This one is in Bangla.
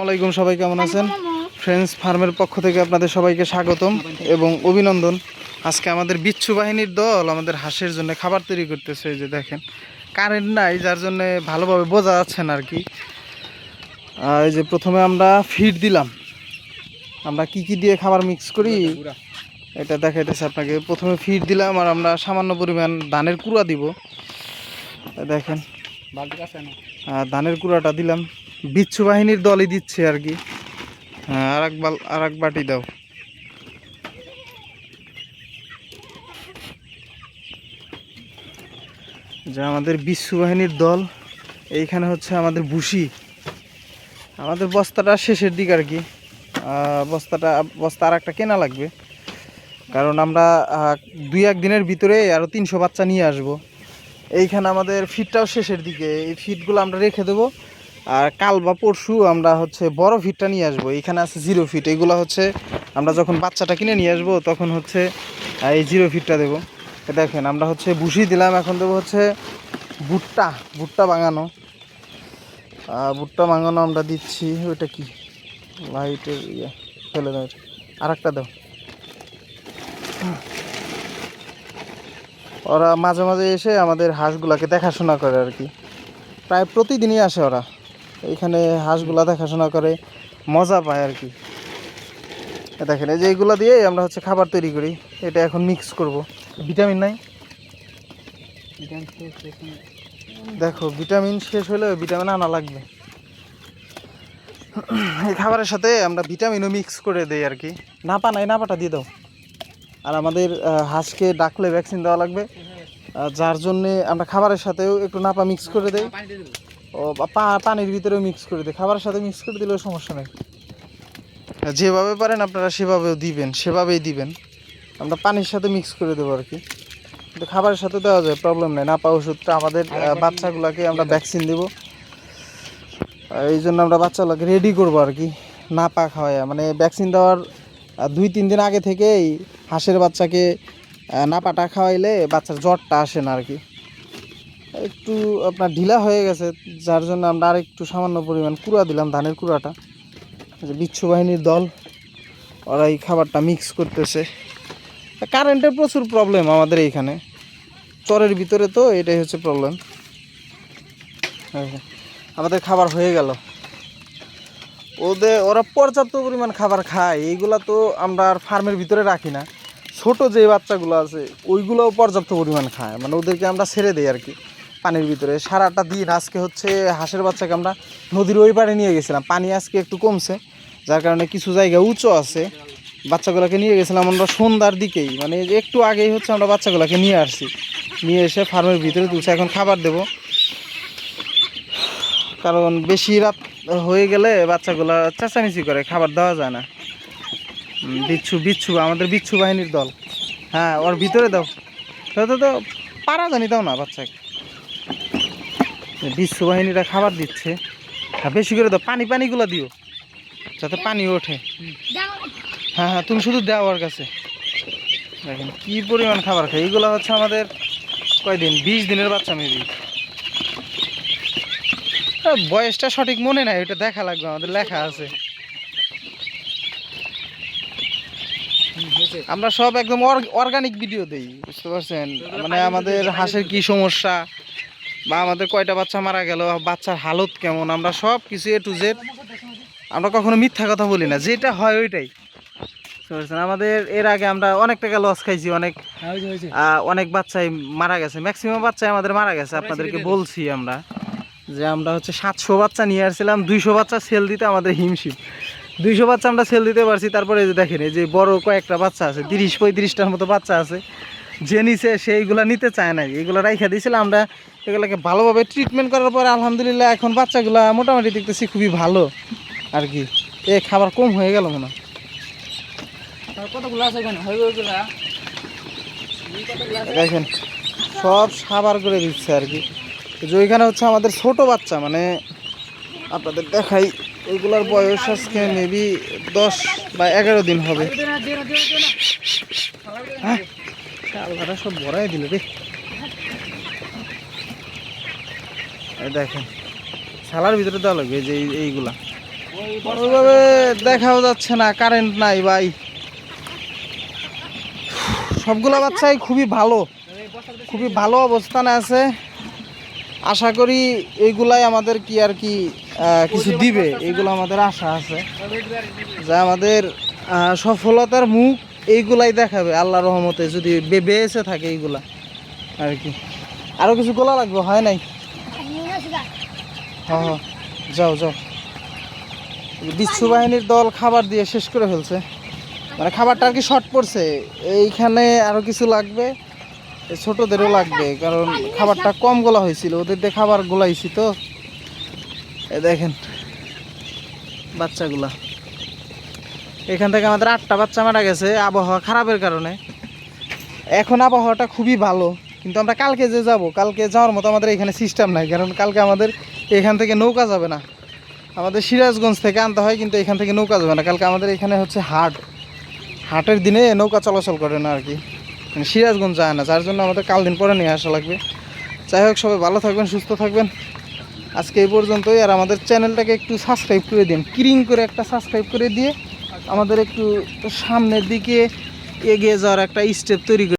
আসসালামাইকুম সবাই কেমন আছেন? ফ্রেন্ডস ফার্মের পক্ষ থেকে আপনাদের সবাইকে স্বাগতম এবং অভিনন্দন। আজকে আমাদের বিচ্ছু বাহিনীর দল আমাদের হাঁসের জন্য খাবার তৈরি করতেছে এই যে দেখেন। কারেন্ট নাই যার জন্য ভালোভাবে বোঝা যাচ্ছে না আর কি। এই যে প্রথমে আমরা ফিড দিলাম। আমরা কি কি দিয়ে খাবার মিক্স করি? এটা দেখাইতেছে আপনাকে। প্রথমে ফিড দিলাম আর আমরা সামান্য পরিমাণ ধানের কুড়া দিব। দেখেন। আর ধানের কুড়াটা দিলাম। বিচ্ছু বাহিনীর দলই দিচ্ছে আর কি। হ্যাঁ আর এক আর এক বাটি দাও। যা আমাদের বিশ্বু বাহিনীর দল, এইখানে হচ্ছে আমাদের বুসি আমাদের বস্তাটা শেষের দিক আর কি। বস্তাটা, বস্তা আর একটা কেনা লাগবে। কারণ আমরা দুই, এক দিনের ভিতরে আরও তিনশো বাচ্চা নিয়ে আসব। এইখানে আমাদের ফিটটাও শেষের দিকে। এই ফিটগুলো আমরা রেখে দেবো। আর কাল বা পরশু আমরা হচ্ছে বড় ফিটটা নিয়ে আসব। এখানে আছে জিরো ফিট এগুলো হচ্ছে আমরা যখন বাচ্চাটা কিনে নিয়ে আসব, তখন হচ্ছে এই জিরো ফিটটা দেবো। দেখেন, আমরা হচ্ছে বুসি দিলাম, এখন দেবো হচ্ছে ভুট্টা ভুট্টা বাঙানো ভুট্টা বাঙানো আমরা দিচ্ছি, ওইটা কি? লাইটের ইয়ে ফেলে দাও আর একটা দাও। ওরা মাঝে মাঝে এসে আমাদের হাঁসগুলাকে দেখাশোনা করে আর কি। প্রায় প্রতিদিনই আসে ওরা। এইখানে হাঁসগুলা দেখাশোনা করে মজা পায় আর কি। এ দেখেন এই যে এইগুলা দিয়ে আমরা হচ্ছে খাবার তৈরি করি। এটা এখন মিক্স করব। ভিটামিন নাই? দেখো ভিটামিন শেষ হলে ভিটামিন আনা লাগবে। এই খাবারের সাথে আমরা ভিটামিনও মিক্স করে দেই আর কি। নাপা নাই নাপাটা দিয়ে দাও। আর আমাদের হাঁসকে ডাকলে ভ্যাকসিন দেওয়া লাগবে। যার জন্যে আমরা খাবারের সাথেও একটু নাপা মিক্স করে দেই। ও বা পা- পানির ভিতরেও মিক্স করে দিই খাবারের সাথে মিক্স করে দিলেও সমস্যা নেই। যেভাবে পারেন আপনারা সেভাবেও দিবেন সেভাবেই দিবেন। আমরা পানির সাথে মিক্স করে দেবো আর কি। কিন্তু খাবারের সাথে দেওয়া যায় প্রবলেম নেই। নাপা ওষুধটা আমাদের বাচ্চাগুলোকে আমরা ভ্যাকসিন দেবো। এই জন্য আমরা বাচ্চাগুলোকে রেডি করব আর কি নাপা খাওয়ায়। মানে ভ্যাকসিন দেওয়ার দুই তিন দিন আগে থেকেই হাঁসের বাচ্চাকে নাপাটা খাওয়াইলে বাচ্চার জ্বরটা আসে না আর কি। একটু আপনার ঢিলা হয়ে গেছে, যার জন্য আমরা আর একটু সামান্য পরিমাণ কুড়া দিলাম ধানের কুড়াটা। যে বিচ্ছু বাহিনীর দল, ওরা এই খাবারটা মিক্স করতেছে। কারেন্টের প্রচুর প্রবলেম আমাদের এইখানে। চরের ভিতরে তো এটাই হচ্ছে প্রবলেম আমাদের খাবার হয়ে গেল। ওদের, ওরা পর্যাপ্ত পরিমাণ খাবার খায়। এইগুলা তো আমরা আর ফার্মের ভিতরে রাখি না। ছোট যে বাচ্চাগুলো আছে, ওইগুলোও পর্যাপ্ত পরিমাণ খায়। মানে ওদেরকে আমরা ছেড়ে দিই আর কি। পানির ভিতরে। সারাটা দিন আজকে হচ্ছে হাঁসের বাচ্চাকে আমরা নদীর ওই পাড়ে নিয়ে গেছিলাম। পানি আজকে একটু কমছে, যার কারণে কিছু জায়গা উঁচু আছে। বাচ্চাগুলোকে নিয়ে গেছিলাম আমরা সন্ধ্যার দিকেই। মানে একটু আগেই হচ্ছে আমরা বাচ্চাগুলোকে নিয়ে আসছি। নিয়ে এসে ফার্মের ভিতরে তুলছে। এখন খাবার দেবো। কারণ বেশি রাত হয়ে গেলে বাচ্চাগুলো চেঁচামেচি করে, খাবার দেওয়া যায় না। বিচ্ছু বিচ্ছু, আমাদের বিচ্ছু বাহিনীর দল। হ্যাঁ ওর ভিতরে দাও। তো তো, পারা জানি দাও না বাচ্চাকে। বিচ্ছু বাহিনীরা খাবার দিচ্ছে। বেশি করে দাও, পানি, পানিগুলো দিও, যাতে পানি ওঠে। হ্যাঁ হ্যাঁ তুমি শুধু দাও ওর কাছে। দেখেন, কি পরিমাণ খাবার খায়। এইগুলো হচ্ছে আমাদের কয়দিন? বিশ দিনের বাচ্চা মেবি। বয়সটা সঠিক মনে নাই ওটা দেখা লাগবে, আমাদের লেখা আছে। আমরা সব একদম অর্গানিক ভিডিও দিই, বুঝতে পারছেন? মানে আমাদের হাঁসের কি সমস্যা? বা আমাদের কয়টা বাচ্চা মারা গেল বাচ্চার হালত কেমন আমরা সব কিছু এ টু জেড আমরা কখনো মিথ্যা কথা বলি না যেটা হয় ওইটাই। আমাদের এর আগে আমরা অনেক টাকা লস খাইছি অনেক অনেক বাচ্চাই মারা গেছে ম্যাক্সিমাম বাচ্চাই আমাদের মারা গেছে আপনাদেরকে বলছি আমরা যে আমরা হচ্ছে সাতশো বাচ্চা নিয়ে আসছিলাম দুইশো বাচ্চা সেল দিতে আমাদের হিমশিম। দুইশো বাচ্চা আমরা সেল দিতে পারছি তারপরে যে দেখেন এই যে বড় কয়েকটা বাচ্চা আছে তিরিশ পঁয়ত্রিশটার মতো বাচ্চা আছে। যে নিছে সেইগুলো নিতে চায় না এগুলো রাইখা দিয়েছিলাম আমরা এগুলোকে ভালোভাবে ট্রিটমেন্ট করার পরে আলহামদুলিল্লাহ এখন বাচ্চাগুলো মোটামুটি দেখতেছি খুবই ভালো আর কি। এ খাবার কম হয়ে গেল মনে দেখেন সব সাবার করে দিচ্ছে আর কি। যে ওইখানে হচ্ছে আমাদের ছোট বাচ্চা মানে আপনাদের দেখাই ওইগুলোর বয়স আজকে মেবি দশ বা এগারো দিন হবে। হ্যাঁ? আল্লাহরা সব ভরাই দিল রে। দেখেন সালার ভিতরে দেওয়া লাগবে যে এইগুলা। ওইভাবে দেখাও যাচ্ছে না কারেন্ট নাই ভাই। সবগুলো বাচ্চাই খুবই ভালো খুবই ভালো অবস্থানে আছে। আশা করি এইগুলাই আমাদের কি আর কি কিছু দিবে, এইগুলো আমাদের আশা আছে। যা আমাদের সফলতার মুখ। এইগুলাই দেখাবে আল্লাহ রহমতে, যদি বেঁচে থাকে এইগুলা। আর কি। আরও কিছু গোলা লাগবে, হয় নাই? হ্যাঁ হ্যাঁ। যাও যাও। বিচ্ছু বাহিনীর দল খাবার দিয়ে শেষ করে ফেলছে। মানে খাবারটা আর কি শর্ট পড়ছে। এইখানে আরও কিছু লাগবে ছোটদেরও লাগবে, কারণ খাবারটা কম গোলা হয়েছিল। ওদের দিয়ে খাবার গোলাইছি তো। দেখেন, বাচ্চাগুলা। এখান থেকে আমাদের আটটা বাচ্চা মারা গেছে, আবহাওয়া খারাপের কারণে। এখন আবহাওয়াটা খুবই ভালো, কিন্তু আমরা কালকে যে যাব, কালকে যাওয়ার মতো আমাদের এখানে সিস্টেম নাই, কারণ কালকে আমাদের এখান থেকে নৌকা যাবে না। আমাদের সিরাজগঞ্জ থেকে আনতে হয়, কিন্তু এখান থেকে নৌকা যাবে না। কালকে আমাদের এখানে হচ্ছে হাট। হাটের দিনে নৌকা চলাচল করে না আর কি। মানে সিরাজগঞ্জ যায় না, যার জন্য আমাদের কাল দিন পরে নিয়ে আসা লাগবে। যাই হোক, সবাই ভালো থাকবেন, সুস্থ থাকবেন। আজকে এই পর্যন্তই, আর আমাদের চ্যানেলটাকে একটু সাবস্ক্রাইব করে দিন। ক্রিং করে একটা সাবস্ক্রাইব করে দিয়ে আমাদের একটু সামনের দিকে এগিয়ে যাওয়ার একটা স্টেপ তৈরি